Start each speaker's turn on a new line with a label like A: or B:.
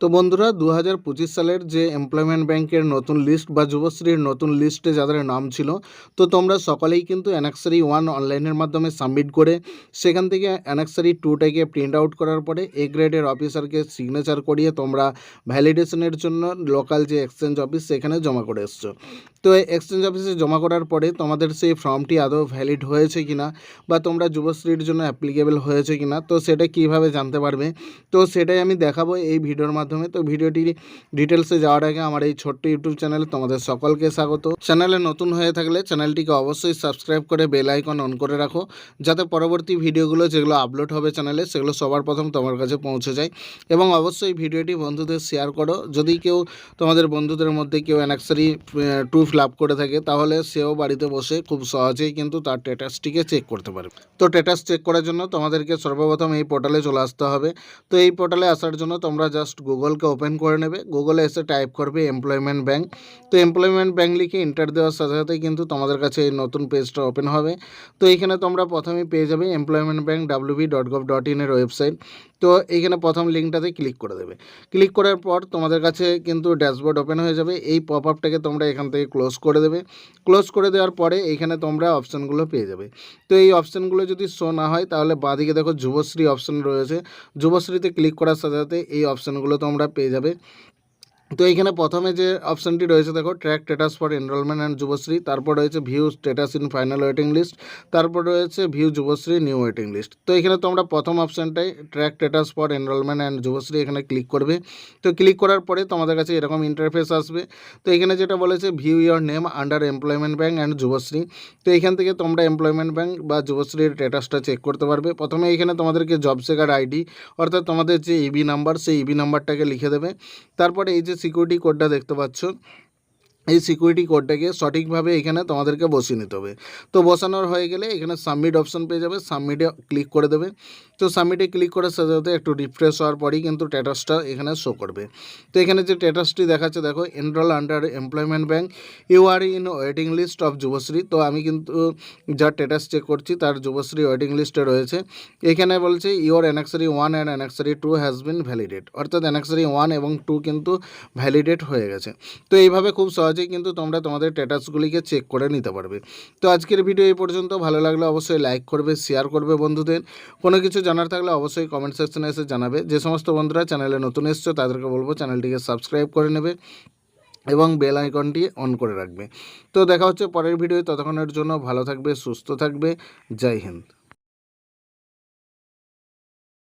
A: তো বন্ধুরা দু হাজার পঁচিশ সালের যে এমপ্লয়মেন্ট ব্যাংকের নতুন লিস্ট বা যুবশ্রীর নতুন লিস্টে যাদের নাম ছিল, তো তোমরা সকলেই কিন্তু অ্যানাক্সারি ওয়ান অনলাইনের মাধ্যমে সাবমিট করে, সেখান থেকে অ্যানাক্সারি টুটাকে প্রিন্ট আউট করার পরে এ গ্রেডের অফিসারকে সিগনেচার করিয়ে তোমরা ভ্যালিডেশনের জন্য লোকাল যে এক্সচেঞ্জ অফিস সেখানে জমা করে এসছো। তো এক্সচেঞ্জ অফিসে জমা করার পরে তোমাদের সেই ফর্মটি আদৌ ভ্যালিড হয়েছে কিনা বা তোমরা যুবশ্রীর জন্য অ্যাপ্লিকেবল হয়েছে কিনা, তো সেটা কীভাবে জানতে পারবে? তো সেটাই আমি দেখাবো এই ভিডিওর মাধ্যমে। তো ভিডিওটি ডিটেলসে যাওয়ার আগে আমার এই ছোট্ট ইউটিউব চ্যানেলে তোমাদের সকলকে স্বাগত। চ্যানেলে নতুন হয়ে থাকলে চ্যানেলটিকে অবশ্যই সাবস্ক্রাইব করে বেল আইকন অন করে রাখো, যাতে পরবর্তী ভিডিওগুলো যেগুলো আপলোড হবে চ্যানেলে, সেগুলো সবার প্রথম তোমার কাছে পৌঁছে যায়। এবং অবশ্যই ভিডিওটি বন্ধুদের শেয়ার করো। যদি কেউ তোমাদের বন্ধুদের মধ্যে কেউ অ্যানাক্সারি টু আপ করে থাকে, তাহলে সেও বাড়িতে বসে খুব সহজেই কিন্তু তার স্ট্যাটাসটিকে চেক করতে পারবে। তো স্ট্যাটাস চেক করার জন্য তোমাদেরকে সর্বপ্রথম এই পোর্টালে চলে আসতে হবে। তো এই পোর্টালে আসার জন্য তোমরা জাস্ট গুগলকে ওপেন করে নেবে। গুগলে এসে টাইপ করবে এমপ্লয়মেন্ট ব্যাঙ্ক তো এমপ্লয়মেন্ট ব্যাংক লিখে ইন্টার দেওয়ার সাথে সাথে কিন্তু তোমাদের কাছে এই নতুন পেজটা ওপেন হবে। তো এইখানে তোমরা প্রথমেই পেয়ে যাবে employment bank W B dot gov dot ইনের ওয়েবসাইট তো এইখানে প্রথম লিঙ্কটাতে ক্লিক করে দেবে। ক্লিক করার পর তোমাদের কাছে কিন্তু ড্যাশবোর্ড ওপেন হয়ে যাবে। এই পপ আপটাকে তোমরা এখান থেকে ক্লোজ করে দেবে। ক্লোজ করে দেওয়ার পরে এইখানে তোমরা অপশানগুলো পেয়ে যাবে। তো এই অপশানগুলো যদি শো না হয়, তাহলে বাঁদিকে দেখো যুবশ্রী অপশান রয়েছে। যুবশ্রীতে ক্লিক করার সাথে সাথে এই অপশানগুলো তোমরা পেয়ে যাবে। তো এইখানে প্রথমে যে অপশানটি রয়েছে, দেখো track status for enrolment and Yuvasree, তারপর রয়েছে view status in final waiting list তারপর রয়েছে view Yuvasree new waiting list তো এখানে তোমরা প্রথম অপশানটাই track status for enrolment and Yuvasree এখানে ক্লিক করবে। তো ক্লিক করার পরে তোমাদের কাছে এরকম ইন্টারফেস আসবে। তো এখানে যেটা বলেছে view your name under employment bank and Yuvasree. তো এখান থেকে তোমরা এমপ্লয়মেন্ট ব্যাঙ্ক বা যুবশ্রীর স্ট্যাটাসটা চেক করতে পারবে। প্রথমে এখানে তোমাদেরকে জব সেকার আইডি অর্থাৎ তোমাদের যে ইবি নাম্বার সেই ইবি নাম্বারটাকে লিখে দেবে। তারপরে এই যে সিকিউরিটি কোডটা দেখতে পাচ্ছ। এই সিকিউরিটি কোডটাকে সঠিকভাবে এখানে তোমাদেরকে বসিয়ে নিতে হবে। তো বসানোর হয়ে গেলে এখানে সাবমিট অপশন পেয়ে যাবে সাবমিটে ক্লিক করে দেবে। তো সাবমিটে ক্লিক করার সাথে সাথে একটু রিফ্রেশ হওয়ার পরেই কিন্তু স্ট্যাটাসটা এখানে শো করবে। তো এখানে যে স্ট্যাটাসটি দেখাচ্ছে, দেখো enrol under employment bank you are in waiting list of Yuvasree তো আমি কিন্তু যা স্ট্যাটাস চেক করছি, তার যুবশ্রী ওয়েটিং লিস্টে রয়েছে। এখানে বলছে your annexure one and annexure two has been validate অর্থাৎ অ্যানাক্সারি ওয়ান এবং টু কিন্তু ভ্যালিডেট হয়ে গেছে। তো এইভাবে খুব সহজেই কিন্তু তোমরা তোমাদের স্ট্যাটাসগুলিকে চেক করে নিতে পারবে। তো আজকের ভিডিও এই পর্যন্ত। ভালো লাগলে অবশ্যই লাইক করবে শেয়ার করবে বন্ধুদের। কোনো কিছু জানার থাকলে অবশ্যই কমেন্ট সেকশনে এসে জানাবে। যে সমস্ত বন্ধুরা চ্যানেলে নতুন এসছো, তাদেরকে বলব চ্যানেলটিকে সাবস্ক্রাইব করে নেবে এবং বেল আইকনটি অন করে রাখবে। তো দেখা হচ্ছে পরের ভিডিও ততক্ষণের জন্য ভালো থাকবে, সুস্থ থাকবে। জয় হিন্দ।